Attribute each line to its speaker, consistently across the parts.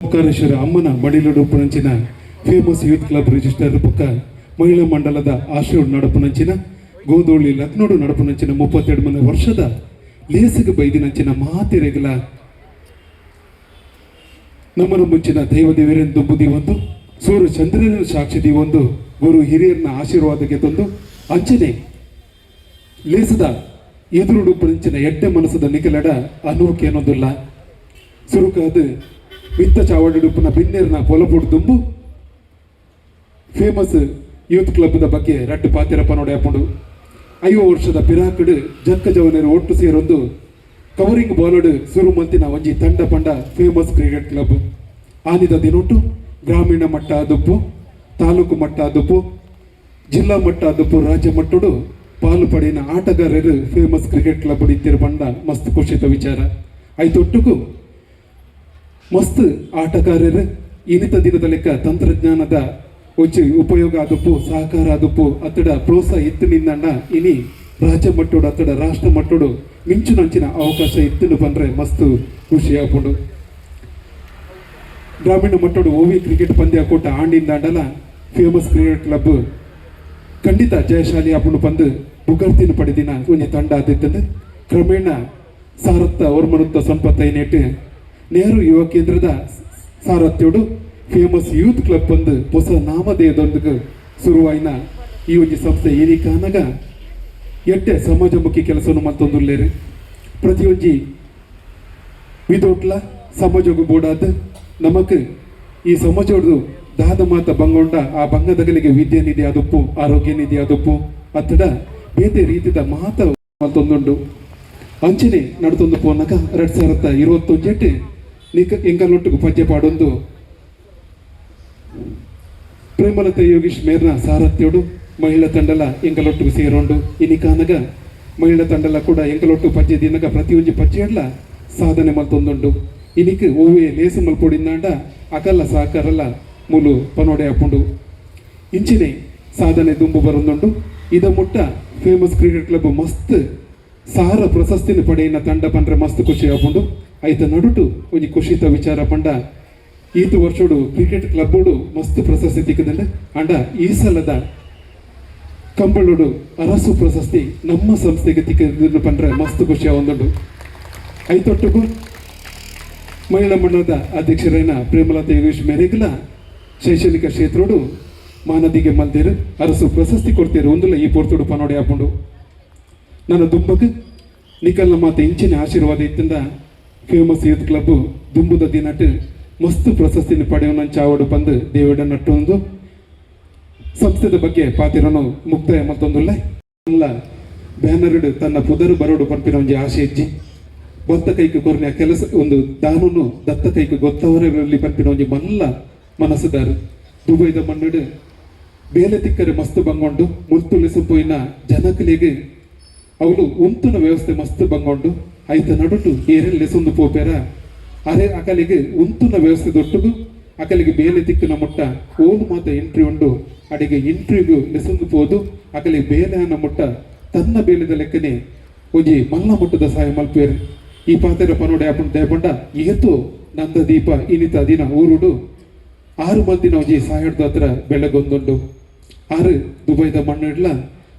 Speaker 1: ಓಂಕಾರೇಶ್ವರ ಅಮ್ಮನ ಪುಣಂಚಿನ famous youth club register ಪಕ್ಕ ಮಹಿಳಾ ಮಂಡಲದ ಆಶೀರ್ವಾದ ನಡಪುನಂಚಿನ ಗೋಧೋಳಿ ಲಕ್ನೋಡು ನಡಪುನಂಚಿನ ಮುಪ್ಪತ್ತೆರಡು ಮನೆ ವರ್ಷದ ಲೇಸಿಗೆ ಬೈದಿನಂಚಿನ ಮಾತೆರೆಗಲ. ನಮ್ಮನ ಮುಂಚಿನ ದೈವದೇವರನ್ನು ದುಂಬುದಿ ಒಂದು ಸೂರ್ಯ ಚಂದ್ರನ ಸಾಕ್ಷಿದಿ ಒಂದು ಗುರು ಹಿರಿಯರನ್ನ ಆಶೀರ್ವಾದಕ್ಕೆ ತಂದು ಅಂಚನೆ ಲೇಸದ ಎದುರುಡು ಪುಣಂಚಿನ ಎಡ್ಡೆ ಮನಸ್ಸದ ನಿಖಲಡ ಅನೋಕೆ ಅನ್ನೋದಿಲ್ಲ. ಸುರುಕಾದ ವಿತ್ತ ಚಾವಡಿಡುಪ್ಪನ ಬಿನ್ನೇರ್ನ ಪೊಲಪುಡು ದುಂಬು. ಫೇಮಸ್ ಯೂತ್ ಕ್ಲಬ್ದ ಬಗ್ಗೆ ರಡ್ಡು ಪಾತಿರಪ್ಪ ನೋಡಿ ಹಾಕೊಂಡು ಐವ ವರ್ಷದ ಪಿರಾಕಡು ಜಕ್ಕ ಜವನರು ಒಟ್ಟು ಸೇರೊಂದು ಕವರಿಂಗ್ ಬಾಲಡ್ ಸುರು ಮಂತಿನ ಒಂಜಿ ತಂಡ ಪಂಡ ಫೇಮಸ್ ಕ್ರಿಕೆಟ್ ಕ್ಲಬ್ ಆನಿದ ದಿನೊಟ್ಟು ಗ್ರಾಮೀಣ ಮಟ್ಟ ದುಪ್ಪು, ತಾಲೂಕು ಮಟ್ಟ ದುಪ್ಪು, ಜಿಲ್ಲಾ ಮಟ್ಟ ದುಪ್ಪು, ರಾಜ್ಯ ಮಟ್ಟಡು ಪಾಲು ಪಡೆಯಿನ ಆಟಗಾರರು ಫೇಮಸ್ ಕ್ರಿಕೆಟ್ ಕ್ಲಬ್ ಇತ್ತಿರು ಪಂಡ ಮಸ್ತ್ ಖುಷಿತ ವಿಚಾರ. ಐತೊಟ್ಟುಗೂ ಮಸ್ತ್ ಆಟಗಾರರು ಇನಿತ ದಿನದ ಲೆಕ್ಕ ತಂತ್ರಜ್ಞಾನದ ಒಂಚಿ ಉಪಯೋಗ ಆದಪ್ಪು, ಸಹಕಾರ ಆದಪ್ಪು, ಅತ್ತಡ ಪ್ರೋತ್ಸಾಹ ಇತ್ತು ನಿಂದಣ್ಣ ಇನಿ ರಾಜ್ಯ ಮಟ್ಟೋಡು, ಅತ್ತಡ ರಾಷ್ಟ್ರ ಮಟ್ಟೋಡು ಮಿಂಚುನಂಚಿನ ಅವಕಾಶ ಇತ್ತು ಬಂದ್ರೆ ಮಸ್ತ್ ಖುಷಿ ಆಗ್ಬೋದು ಗ್ರಾಮೀಣ ಮಟ್ಟೋಡು ಓವಿ ಕ್ರಿಕೆಟ್ ಪಂದ್ಯ ಕೊಟ್ಟ ಆಂಡಿಂದ ಆಂಡಲ ಫೇಮಸ್ ಕ್ರಿಕೆಟ್ ಕ್ಲಬ್ ಖಂಡಿತ ಜಯಶಾಲಿ ಅಪ್ಪನು ಬಂದು ಬುಗರ್ತಿನ ಪಡೆದಿನ ಒಂಜಿ ತಂಡ ಆದಿತ್ತಂದು. ಕ್ರಮೇಣ ಸಾರತ್ತ ಓರ್ಮನುತ್ತ ಸಂಪತ್ತೈನೇಟ್ ನೆಹರು ಯುವ ಕೇಂದ್ರದ ಸಾರಥ್ಯೋಡು ಫೇಮಸ್ ಯೂತ್ ಕ್ಲಬ್ ಬಂದು ಹೊಸ ನಾಮಧೇಯದೊಂದಿಗೆ ಶುರುವಾಯಿನ ಈ ಒಂದು ಸಂಸ್ಥೆ ಏನಿ ಕಾನಗ ಎಟ್ಟೆ ಸಮಾಜಮುಖಿ ಕೆಲಸವನ್ನು ಮತ್ತೊಂದುಲ್ಲೇರಿ ಪ್ರತಿಯೊಂಜಿ ವಿದೋಟ್ಲ ಸಮಾಜಗು ಬೋಡಾದ ನಮಕ್ ಈ ಸಮಾಜೋಡು ದಾದ ಮಾತ ಬಂಗೊಂಡ ಆ ಬಂಗದಗಲಿಗೆ ವಿದ್ಯೆ ನಿಧಿ ಆದುಪ್ಪು ಆರೋಗ್ಯ ನಿಧಿ ಆದುಪ್ಪು, ಅತ್ತಡ ಬೇತೆ ರೀತಿದ ಮಾತ ಮತ್ತೊಂದುಂಡು ಅಂಚನೆ ನಡ್ತೊಂದು ಪೋನಕ ಎರಡ್ ಸಾವಿರದ ಇರುವತ್ತೊಂಜೆಟ್ಟು ನಿಕ ಎಂಕಲೊಟ್ಟಿಗೆ ಪದ್ಯ ಪಾಡೊಂದು. ಪ್ರೇಮಲತಾ ಯೋಗೀಶ್ ಮೇರ್ನ ಸಾರಥ್ಯೋಡು, ಮಹಿಳಾ ತಂಡಲ ಎಂಕಲೊಟ್ಟಿಗೆ ಸೇರೋಂಡು. ಇನಿ ಕಾನಗ ಮಹಿಳಾ ತಂಡಲ ಕೂಡ ಎಂಕಲೊಟ್ಟು ಪದ್ಯ ದಿನಗ ಪ್ರತಿಯೊಂದು ಪದ್ಯಡ್ಲ ಸಾಧನೆ ಮಲ್ತೊಂದುಂಡು. ಇನಿಕ್ ಓವೆ ಲೇಸು ಮಲ್ಪೊಡಿಂದಾಂಡ ಅಕಲ್ಲ ಸಹಕಾರಲ್ಲ ಮುಲು ಪನೋಡೆ ಹಾಕೊಂಡು ಇಂಚಿನೆ ಸಾಧನೆ ದುಂಬು ಬರೊಂದುಂಡು. ಇದ ಮುಟ್ಟ ಫೇಮಸ್ ಕ್ರಿಕೆಟ್ ಕ್ಲಬ್ ಮಸ್ತ್ ಸಾರ ಪ್ರಶಸ್ತಿನ ಪಡೆಯಿನ ತಂಡ ಪಂಡ್ರೆ ಮಸ್ತ್ ಖುಷಿ ಆಪುಂಡು ಐತ ನಡುಟು ಒಂಜಿ ಖುಷಿತ ವಿಚಾರ ಪಂಡ. ಈತು ವರ್ಷೋಡು ಕ್ರಿಕೆಟ್ ಕ್ಲಬ್ಬೋಡು ಮಸ್ತ್ ಪ್ರಶಸ್ತಿ ತಿಕ್ಕದಂಡ ಅಂಡ ಈ ಸಲದ ಕಂಬಳೋಡು ಅರಸು ಪ್ರಶಸ್ತಿ ನಮ್ಮ ಸಂಸ್ಥೆಗೆ ತಿಕ್ಕದನ್ನು ಪಂಡ್ರೆ ಮಸ್ತ್ ಖುಷಿ ಒಂದುಂಡು ಐತೊಟ್ಟುಗು ಮಹಿಳಾ ಮಂಡಲದ ಅಧ್ಯಕ್ಷರೈನ ಪ್ರೇಮಲತಾ ಯೋಗೇಶ್ ಮೇರೆಗಲ ಶೈಕ್ಷಣಿಕ ಕ್ಷೇತ್ರೋಡು ಮಾನದಿಗೆ ಮಲ್ದೇರು ಅರಸು ಪ್ರಶಸ್ತಿ ಕೊಡ್ತೀರು ಒಂದಲ್ಲ ಈ ಪೋರ್ತೋಡು ಪನೋಡಿ ಹಾಕೊಂಡು ನನ್ನ ದುಂಬಕ್ಕೆ ನಿಖಲ್ನ ಮಾತೆ ಇಂಚಿನ ಆಶೀರ್ವಾದ ಇತ್ತಿಂದ ஃபேமஸ் யூத் கிளப்பு ದುಂಬುದತಿ ನಟು ಮಸ್ತು ಪ್ರಶಸ್ತಿನ ಪಡೆಯುವಂಚ ಆವಡು ಬಂದು ದೇವಿಡ ನಟ್ಟೊಂದು ಸಂಸ್ಥೆದ ಬಗ್ಗೆ ಪಾತಿರನು ಮುಕ್ತಾಯ ಮತ್ತೊಂದುಲ್ಲ. ಬ್ಯಾನರ್ಡು ತನ್ನ ಪುದರು ಬರೋಡು ಪಂಪಿನ ಒಂಜಿ ಆಶೆ ಇಜ್ಜಿ. ಗೊತ್ತ ಕೈಗೆ ಕೊರನೆಯ ಕೆಲಸ, ಒಂದು ದಾನನು ದತ್ತ ಕೈಗೆ ಗೊತ್ತವರಲ್ಲಿ ಪಂಪಿನ ಒಂಜಿ ಮಲ್ಲ ಮನಸ್ಸುದಾರು. ದುಬೈದ ಮಣ್ಣುಡು ಬೇಲೆ ತಿಕ್ಕರೆ ಮಸ್ತು ಬಂಗೊಂಡು ಮುರ್ತುಳಿಸು ಪೋಯಿನ ಜನಕಲಿಗೆ ಅವಳು ಉಂತುನ ವ್ಯವಸ್ಥೆ ಮಸ್ತು ಬಂಗೊಂಡು ಐತ ನಡುಟು ಏರೆಲ್ ಲೆಸೊಂದು ಪೋಪೆರ. ಅರೆ ಅಕಲಿಗೆ ಉಂತುನ ವ್ಯವಸ್ಥೆ ದೊಟ್ಟುದು. ಅಕಲಿಗೆ ಬೇಲೆ ತಿಕ್ಕಿನ ಮುಟ್ಟ ಓಲು ಮಾತ ಎಂಟ್ರಿ ಉಂಡು. ಅಡಿಗೆ ಇಂಟ್ರಿಗೂ ಲೆಸೊಂದು ಪೋದು. ಅಕಲಿಗೆ ಬೇಲೆ ಅನ್ನ ಮುಟ್ಟ ತನ್ನ ಬೇಲೆದ ಲೆಕ್ಕನೆ. ಒಂಜಿ ಮಲ್ಲ ಮುಟ್ಟದ ಸಹಾಯ ಮಲ್ಪೇರು. ಈ ಪಾತೆರ ಪನೋಡೆ ಆಪುಂಡು ದಯಪಂಡ ಏತು ನಂದ ದೀಪ ಇನಿತ ದಿನ ಊರುಡು. ಆರು ಮಂದಿನ ಒಂಜಿ ಸಾಯಡ್ದ ಹತ್ರ ಬೆಳಗೊಂದುಂಡು. ಆರು ದುಬೈದ ಮಣ್ಣಿಡ್ಲ.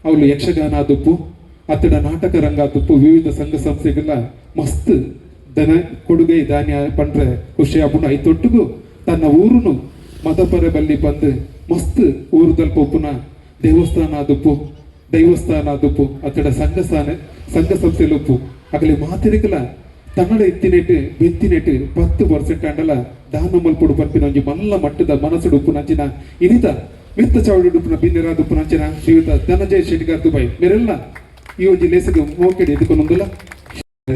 Speaker 1: ಅವಳು ಯಕ್ಷಗಾನ ದುಪ್ಪು. ಅತ್ತಡ ನಾಟಕ ರಂಗ ತುಪ್ಪು ವಿವಿಧ ಸಂಘ ಸಂಸ್ಥೆಗಳ ಮಸ್ತ್ ದನ ಕೊಡುಗೆ ಧಾನ್ಯ ಪಂಡ್ರೆ ಖುಷಿ ಆಪುಂಡು ಐತೊಟ್ಟಿಗೂ ತನ್ನ ಊರುನು ಮತಪರ ಬಲ್ಲಿ ಬಂದು ಮಸ್ತ್ ಊರು ತಲುಪುನ ದೇವಸ್ಥಾನ ದುಪ್ಪು, ದೈವಸ್ಥಾನ ದುಪ್ಪು ಅತ್ತಡ ಸಂಘ ಸ್ಥಾನ ಸಂಘ ಸಂಸ್ಥೆ ಉಪ್ಪು. ಅಗಲಿ ಮಾತಿರಿಕಲ ತನ್ನಡ ಎತ್ತಿನೆಟ್, ಬೆತ್ತಿನೆಟ್ ಪತ್ತು ಪರ್ಸೆಂಟ್ ಅಂಡಲ ದಾನ ಮಲ್ಪುಡು ಪಂಪಿನ ಒಂಜಿ ಮಲ್ಲ ಮಟ್ಟದ ಮನಸ್ಸುಡು ಉಪ್ಪು ನಂಚಿನ ಇನಿತ ಮಿತ್ತ ಚಾವಡಿ ಉಪ್ಪುನ ಬಿನ್ನೆರಾದ ಉಪ್ಪು ನಂಚಿನ ಶ್ರೀಯುತ ಧನಜಯ ಶೆಟ್ಟಿಗಾರ್ ದುಬೈ. ಮೇರೆಲ್ಲ ಈ ಒಂದು ಲೇಸಿಗೆ ಮೋಕೆಡಿ ಎದ್ದುಕೊಂಡೊಂದಿಲ್ಲ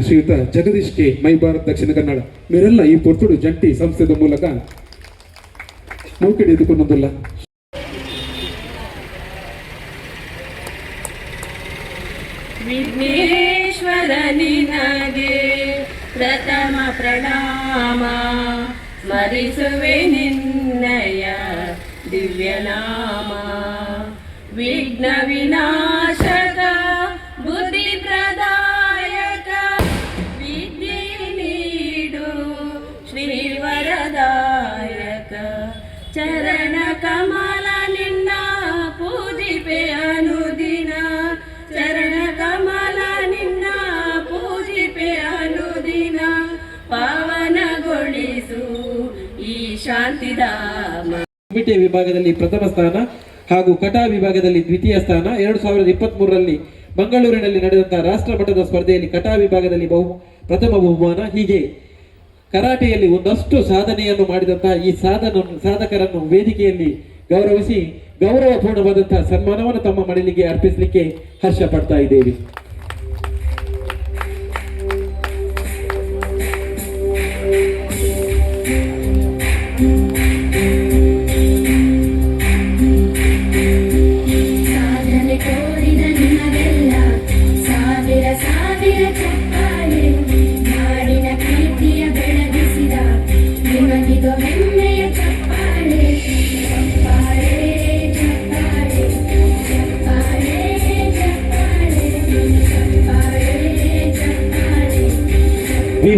Speaker 1: ಶ್ರೀಯುತ ಜಗದೀಶ್ ಕೆ ಮೈ ಭಾರತ್ ದಕ್ಷಿಣ ಕನ್ನಡ ಮೇರೆಲ್ಲ ಈ ಪೊರ್ತುಡು ಜಂಟಿ ಸಂಸ್ಥೆದ ಮೂಲಕ ಮೋಕೆ ಎದ್ದುಕೊಂಡೊಂದಿಲ್ಲ
Speaker 2: ವಿಘ್ನೇಶ್ವರ ನಿನಗೆ ಪ್ರಥಮ ಪ್ರಣಾಮ. ಸ್ಮರಿಸುವೆ ನಿನ್ನಯ ದಿವ್ಯನಾಮ. ವಿಘ್ನ ವಿನಾಶಕ
Speaker 3: ಕಮಿಟಿ ವಿಭಾಗದಲ್ಲಿ ಪ್ರಥಮ ಸ್ಥಾನ ಹಾಗೂ ಕಟಾ ವಿಭಾಗದಲ್ಲಿ ದ್ವಿತೀಯ ಸ್ಥಾನ ಎರಡು ಸಾವಿರದ ಇಪ್ಪತ್ತ್ ಮೂರರಲ್ಲಿ ಮಂಗಳೂರಿನಲ್ಲಿ ನಡೆದಂತಹ ರಾಷ್ಟ್ರ ಮಟ್ಟದ ಸ್ಪರ್ಧೆಯಲ್ಲಿ ಕಟಾ ವಿಭಾಗದಲ್ಲಿ ಬಹು ಪ್ರಥಮ ಬಹುಮಾನ. ಹೀಗೆ ಕರಾಟೆಯಲ್ಲಿ ಒಂದಷ್ಟು ಸಾಧನೆಯನ್ನು ಮಾಡಿದಂತಹ ಈ ಸಾಧನ ಸಾಧಕರನ್ನು ವೇದಿಕೆಯಲ್ಲಿ ಗೌರವಿಸಿ ಗೌರವಪೂರ್ಣವಾದಂತಹ ಸನ್ಮಾನವನ್ನು ತಮ್ಮ ಮಡಲಿಗೆ ಅರ್ಪಿಸಲಿಕ್ಕೆ ಹರ್ಷ ಪಡ್ತಾ ಇದ್ದೇವೆ.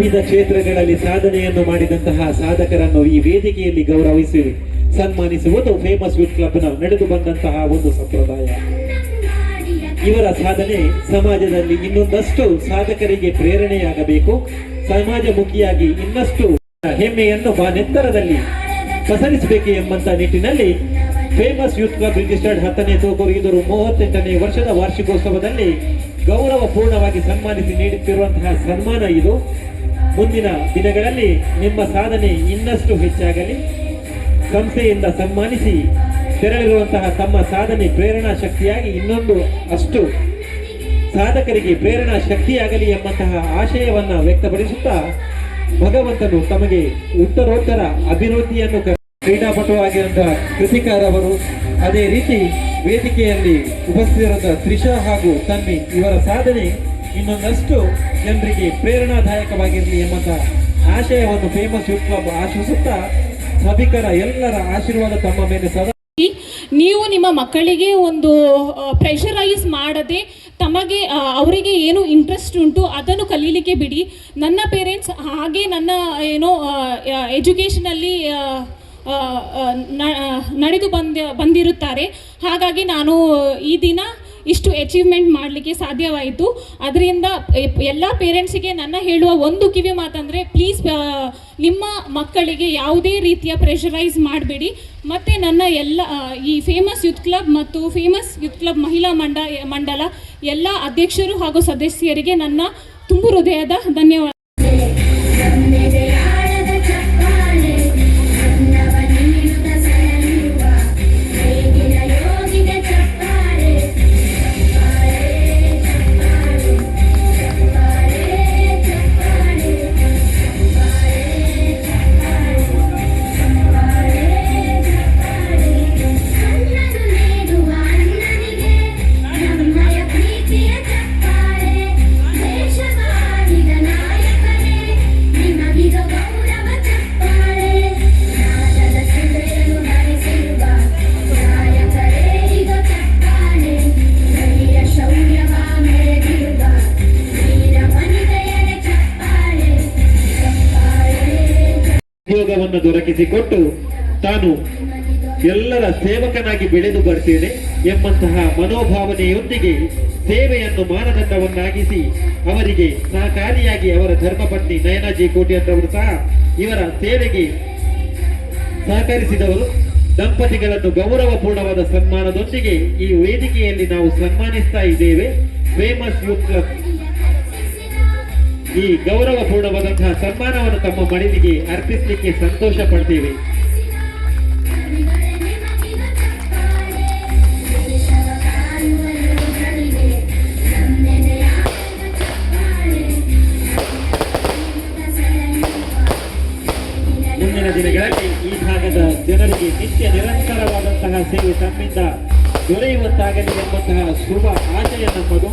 Speaker 3: ವಿವಿಧ ಕ್ಷೇತ್ರಗಳಲ್ಲಿ ಸಾಧನೆಯನ್ನು ಮಾಡಿದಂತಹ ಸಾಧಕರನ್ನು ಈ ವೇದಿಕೆಯಲ್ಲಿ ಗೌರವಿಸಿ ಸನ್ಮಾನಿಸುವುದು ಫೇಮಸ್ ಯೂತ್ ಕ್ಲಬ್ನ ನಡೆದು ಬಂದಂತಹ ಒಂದು ಸಂಪ್ರದಾಯ. ಇವರ ಸಾಧನೆ ಸಮಾಜದಲ್ಲಿ ಇನ್ನೊಂದಷ್ಟು ಸಾಧಕರಿಗೆ ಪ್ರೇರಣೆಯಾಗಬೇಕು. ಸಮಾಜಮುಖಿಯಾಗಿ ಇನ್ನಷ್ಟು ಹೆಮ್ಮೆಯನ್ನು ಬಾನೆತ್ತರದಲ್ಲಿ ಪಸರಿಸಬೇಕು ಎಂಬಂತ ನಿಟ್ಟಿನಲ್ಲಿ ಫೇಮಸ್ ಯೂತ್ ಕ್ಲಬ್ ರಿಜಿಸ್ಟರ್ಡ್ ಹತ್ತನೇ ತೋಕೂರು ಇದರ ಮೂವತ್ತೆಂಟನೇ ವರ್ಷದ ವಾರ್ಷಿಕೋತ್ಸವದಲ್ಲಿ ಗೌರವಪೂರ್ಣವಾಗಿ ಸನ್ಮಾನಿಸಿ ನೀಡುತ್ತಿರುವಂತಹ ಸನ್ಮಾನ ಇದು. ಮುಂದಿನ ದಿನಗಳಲ್ಲಿ ನಿಮ್ಮ ಸಾಧನೆ ಇನ್ನಷ್ಟು ಹೆಚ್ಚಾಗಲಿ. ಸಂಸ್ಥೆಯಿಂದ ಸನ್ಮಾನಿಸಿ ತೆರಳಿರುವಂತಹ ತಮ್ಮ ಸಾಧನೆ ಪ್ರೇರಣಾ ಶಕ್ತಿಯಾಗಿ ಇನ್ನೊಂದು ಅಷ್ಟು ಸಾಧಕರಿಗೆ ಪ್ರೇರಣಾ ಶಕ್ತಿಯಾಗಲಿ ಎಂಬಂತಹ ಆಶಯವನ್ನು ವ್ಯಕ್ತಪಡಿಸುತ್ತಾ ಭಗವಂತನು ತಮಗೆ ಉತ್ತರೋತ್ತರ ಅಭಿವೃದ್ಧಿಯನ್ನು ಕ್ರೀಡಾಪಟು ಆಗಿರುವಂತಹ ಕೃತಿಕಾರ್ ಅವರು ಅದೇ ರೀತಿ ವೇದಿಕೆಯಲ್ಲಿ ಉಪಸ್ಥಿತರಾದ ತ್ರಿಷಾ ಹಾಗೂ ತನ್ವಿ ಇವರ ಸಾಧನೆ ಇನ್ನೊಂದಷ್ಟು ಜನರಿಗೆ ಪ್ರೇರಣಾದಾಯಕವಾಗಿರಲಿ ಎಂಬಂತಹ ಆಶಯವನ್ನು ಫೇಮಸ್ ಯೂತ್ ಕ್ಲಬ್ ಆಶಿಸುತ್ತಾ ಸಭಿಕರ ಎಲ್ಲರ ಆಶೀರ್ವಾದ ತಮ್ಮ ಮೇಲೆ ಸದಾ
Speaker 4: ನೀವು ನಿಮ್ಮ ಮಕ್ಕಳಿಗೆ ಒಂದು ಪ್ರೆಷರೈಸ್ ಮಾಡದೆ ತಮಗೆ ಅವರಿಗೆ ಏನು ಇಂಟ್ರೆಸ್ಟ್ ಉಂಟು ಅದನ್ನು ಕಲೀಲಿಕ್ಕೆ ಬಿಡಿ. ನನ್ನ ಪೇರೆಂಟ್ಸ್ ಹಾಗೆ ನನ್ನ, ಏನೋ ಎಜುಕೇಷನಲ್ಲಿ ನಡೆದು ಬಂದ, ಬಂದಿರುತ್ತಾರೆ. ಹಾಗಾಗಿ ನಾನು ಈ ದಿನ ಇಷ್ಟು ಅಚೀವ್ಮೆಂಟ್ ಮಾಡಲಿಕ್ಕೆ ಸಾಧ್ಯವಾಯಿತು. ಅದರಿಂದ ಎಲ್ಲ ಪೇರೆಂಟ್ಸಿಗೆ ನನ್ನ ಹೇಳುವ ಒಂದು ಕಿವಿ ಮಾತಂದರೆ ಪ್ಲೀಸ್ ನಿಮ್ಮ ಮಕ್ಕಳಿಗೆ ಯಾವುದೇ ರೀತಿಯ ಪ್ರೆಷರೈಸ್ ಮಾಡಬೇಡಿ. ಮತ್ತು ನನ್ನ ಎಲ್ಲ ಈ ಫೇಮಸ್ ಯೂತ್ ಕ್ಲಬ್ ಮತ್ತು ಫೇಮಸ್ ಯೂತ್ ಕ್ಲಬ್ ಮಹಿಳಾ ಮಂಡ, ಮಂಡಲ, ಎಲ್ಲ ಅಧ್ಯಕ್ಷರು ಹಾಗೂ ಸದಸ್ಯರಿಗೆ ನನ್ನ ತುಂಬು ಹೃದಯದ ಧನ್ಯವಾದ.
Speaker 3: ಉದ್ಯೋಗವನ್ನು ದೊರಕಿಸಿಕೊಟ್ಟು ತಾನು ಎಲ್ಲರ ಸೇವಕನಾಗಿ ಬೆಳೆದು ಬರ್ತೇನೆ ಎಂಬಂತಹ ಮನೋಭಾವನೆಯೊಂದಿಗೆ ಸೇವೆಯನ್ನು ಮಾನದಂಡವನ್ನಾಗಿಸಿ ಅವರಿಗೆ ಸಹಕಾರಿಯಾಗಿ ಅವರ ಧರ್ಮಪತ್ನಿ ನಯನಾಜಿ ಕೋಟಿಯಂತವರು ಸಹ ಇವರ ಸೇವೆಗೆ ಸಹಕರಿಸಿದವರು. ದಂಪತಿಗಳನ್ನು ಗೌರವಪೂರ್ಣವಾದ ಸನ್ಮಾನದೊಂದಿಗೆ ಈ ವೇದಿಕೆಯಲ್ಲಿ ನಾವು ಸನ್ಮಾನಿಸ್ತಾ ಇದ್ದೇವೆ. Famous youth club. ಈ ಗೌರವಪೂರ್ಣವಾದಂತಹ ಸನ್ಮಾನವನ್ನು ತಮ್ಮ ಮಡಿಲಿಗೆ ಅರ್ಪಿಸಲಿಕ್ಕೆ ಸಂತೋಷ ಪಡ್ತೀವಿ. ಮುಂದಿನ ದಿನಗಳಲ್ಲಿ ಈ ಭಾಗದ ಜನರಿಗೆ ನಿತ್ಯ ನಿರಂತರವಾದಂತಹ ಸೇವೆ ತಮ್ಮಿಂದ ದೊರೆಯುವಂತಾಗಲಿ ಎಂಬಂತಹ ಶುಭ ಆಶಯ ನಮ್ಮದು.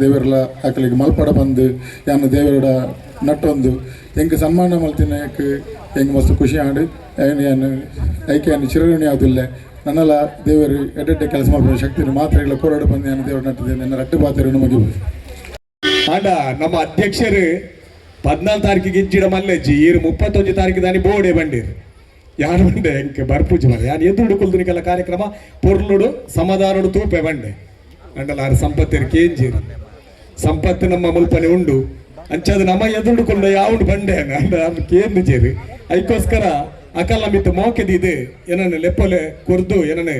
Speaker 5: ದೇವರೆಲ್ಲ ಆಕಲಿಗೆ ಮಲ್ಪಡ ಬಂದು ಯಾನು ದೇವರಡ ನಟ್ಟೊಂದು ಎಂಗೆ ಸನ್ಮಾನ ಮಲ್ತಿನಕ್ಕೆ ಎಂಗೆ ಮಸ್ತ್ ಖುಷಿ ಆಡು ಏನು ಏನು ಐಕೆ ಏನು ಚಿರಋಣಿ ಆದಿಲ್ಲ ನನ್ನೆಲ್ಲ ದೇವರು ಎಡ್ಡೆ ಕೆಲಸ ಮಾಡ್ಬೋದು ಶಕ್ತಿನ ಇಲ್ಲ. ಕೋರಾಡ ಬಂದು ನಾನು ದೇವರು ನಟ್ಟಿದ್ದೇನೆ ನನ್ನ ರಟ್ಟು ಪಾತ್ರ ನಮಗೆ
Speaker 6: ಆಂಡ, ನಮ್ಮ ಅಧ್ಯಕ್ಷರು
Speaker 3: ಪದ್ನಾಲ್ಕು ತಾರೀಕಿಗೆ ಇಜ್ಜಿಡ ಮಲ್ಲೆಜ್ಜಿ ಈರು ಮುಪ್ಪತ್ತೊಂದು ತಾರೀಕು ದಾನಿ ಬೋಡೆ ಬಂಡೀರು. ಯಾರು ಬಂಡೆ? ಎಂಕೆ ಬರ್ಪೂಜೆ ಮಾಡಿ. ಯಾರು ಎದ್ದು ಕುಲ್ದುನಿಕೆಲ್ಲ ಕಾರ್ಯಕ್ರಮ, ಪೊರ್ಲುಡು ಸಮಾಧಾನಡು ತೂಪೆ ಬಂಡೆ. ಆರು ಸಂಪತ್ತಿರು ಕೇಂಜೀರು. ಸಂಪತ್ತು ನಮ್ಮ ಮುಲ್ಪನೆ ಉಂಡು. ಅಂಚದು ನಮ್ಮ ಎದುರುಕೊಂಡ ಯಾವುದು ಬಂಡೆ ಕೇಂದ್ರ ಜೇರಿ. ಅದಕ್ಕೋಸ್ಕರ ಅಕಲ್ಲ ಮಿತ್ತು ಮೋಕೆದಿದೆ ಏನನ್ನು ಲೆಪ್ಪಲೆ ಕೊರ್ದು ಏನನ್ನು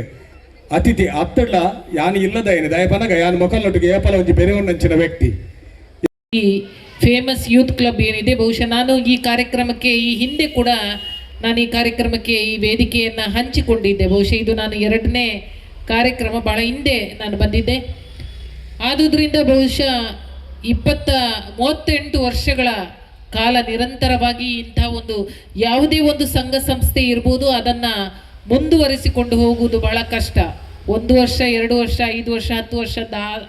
Speaker 3: ಅತಿಥಿ ಅತ್ತಳ ಯಾನು ಇಲ್ಲದ ಏನು ದಯಪನಗ, ಯಾನು ಮೊಕಲ್ನೊಟ್ಟಿಗೆ ಏಪಲ ಒಂಜಿ ಬೆರೆವನ್ನಂಚಿನ ವ್ಯಕ್ತಿ.
Speaker 7: ಈ ಫೇಮಸ್ ಯೂತ್ ಕ್ಲಬ್ ಏನಿದೆ, ಬಹುಶಃ ನಾನು ಈ ಕಾರ್ಯಕ್ರಮಕ್ಕೆ, ಈ ಹಿಂದೆ ಕೂಡ ನಾನು ಈ ಕಾರ್ಯಕ್ರಮಕ್ಕೆ ಈ ವೇದಿಕೆಯನ್ನು ಹಂಚಿಕೊಂಡಿದ್ದೆ. ಬಹುಶಃ ಇದು ನಾನು ಎರಡನೇ ಕಾರ್ಯಕ್ರಮ ಭಾಳ ಹಿಂದೆ ನಾನು ಬಂದಿದ್ದೆ. ಆದುದರಿಂದ ಬಹುಶಃ ಇಪ್ಪತ್ತ ಮೂವತ್ತೆಂಟು ವರ್ಷಗಳ ಕಾಲ ನಿರಂತರವಾಗಿ ಇಂಥ ಒಂದು ಯಾವುದೇ ಒಂದು ಸಂಘ ಸಂಸ್ಥೆ ಇರ್ಬೋದು, ಅದನ್ನು ಮುಂದುವರಿಸಿಕೊಂಡು ಹೋಗುವುದು ಬಹಳ ಕಷ್ಟ. ಒಂದು ವರ್ಷ, ಎರಡು ವರ್ಷ, ಐದು ವರ್ಷ, ಹತ್ತು ವರ್ಷ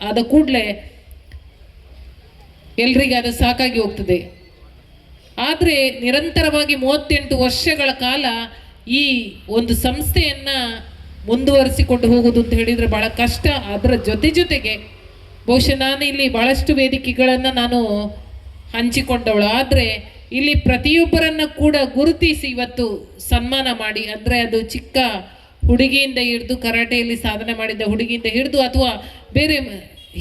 Speaker 7: ಆದ ಕೂಡಲೇ ಎಲ್ರಿಗೂ ಅದು ಸಾಕಾಗಿ ಹೋಗ್ತದೆ. ಆದರೆ ನಿರಂತರವಾಗಿ ಮೂವತ್ತೆಂಟು ವರ್ಷಗಳ ಕಾಲ ಈ ಒಂದು ಸಂಸ್ಥೆಯನ್ನು ಮುಂದುವರಿಸಿಕೊಂಡು ಹೋಗುವುದು ಅಂತ ಹೇಳಿದರೆ ಭಾಳ ಕಷ್ಟ. ಅದರ ಜೊತೆ ಜೊತೆಗೆ ಬಹುಶಃ ನಾನು ಇಲ್ಲಿ ಭಾಳಷ್ಟು ವೇದಿಕೆಗಳನ್ನು ನಾನು ಹಂಚಿಕೊಂಡವಳು. ಆದರೆ ಇಲ್ಲಿ ಪ್ರತಿಯೊಬ್ಬರನ್ನು ಕೂಡ ಗುರುತಿಸಿ ಇವತ್ತು ಸನ್ಮಾನ ಮಾಡಿ. ಅಂದರೆ ಅದು ಚಿಕ್ಕ ಹುಡುಗಿಯಿಂದ ಹಿಡಿದು ಕರಾಟೆಯಲ್ಲಿ ಸಾಧನೆ ಮಾಡಿದ ಹುಡುಗಿಯಿಂದ ಹಿಡಿದು ಅಥವಾ ಬೇರೆ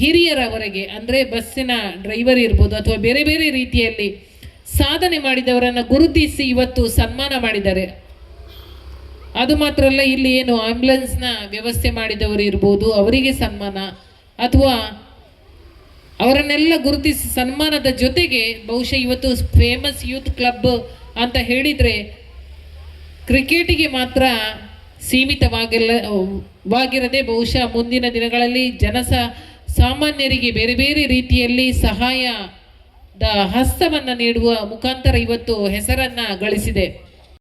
Speaker 7: ಹಿರಿಯರವರೆಗೆ, ಅಂದರೆ ಬಸ್ಸಿನ ಡ್ರೈವರ್ ಇರ್ಬೋದು ಅಥವಾ ಬೇರೆ ಬೇರೆ ರೀತಿಯಲ್ಲಿ ಸಾಧನೆ ಮಾಡಿದವರನ್ನು ಗುರುತಿಸಿ ಇವತ್ತು ಸನ್ಮಾನ ಮಾಡಿದ್ದಾರೆ. ಅದು ಮಾತ್ರ ಅಲ್ಲ ಇಲ್ಲಿ ಏನು ಆಂಬ್ಯುಲೆನ್ಸ್ನ ವ್ಯವಸ್ಥೆ ಮಾಡಿದವರು ಇರ್ಬೋದು, ಅವರಿಗೆ ಸನ್ಮಾನ ಅಥವಾ ಅವರನ್ನೆಲ್ಲ ಗುರುತಿಸಿ ಸನ್ಮಾನದ ಜೊತೆಗೆ ಬಹುಶಃ ಇವತ್ತು ಫೇಮಸ್ ಯೂತ್ ಕ್ಲಬ್ ಅಂತ ಹೇಳಿದರೆ ಕ್ರಿಕೆಟಿಗೆ ಮಾತ್ರ ಸೀಮಿತವಾಗಿಲ್ಲ, ವಾಗಿರದೆ ಬಹುಶಃ ಮುಂದಿನ ದಿನಗಳಲ್ಲಿ ಜನಸ ಸಾಮಾನ್ಯರಿಗೆ ಬೇರೆ ಬೇರೆ ರೀತಿಯಲ್ಲಿ ಸಹಾಯದ ಹಸ್ತವನ್ನು ನೀಡುವ ಮುಖಾಂತರ ಇವತ್ತು ಹೆಸರನ್ನು ಗಳಿಸಿದೆ.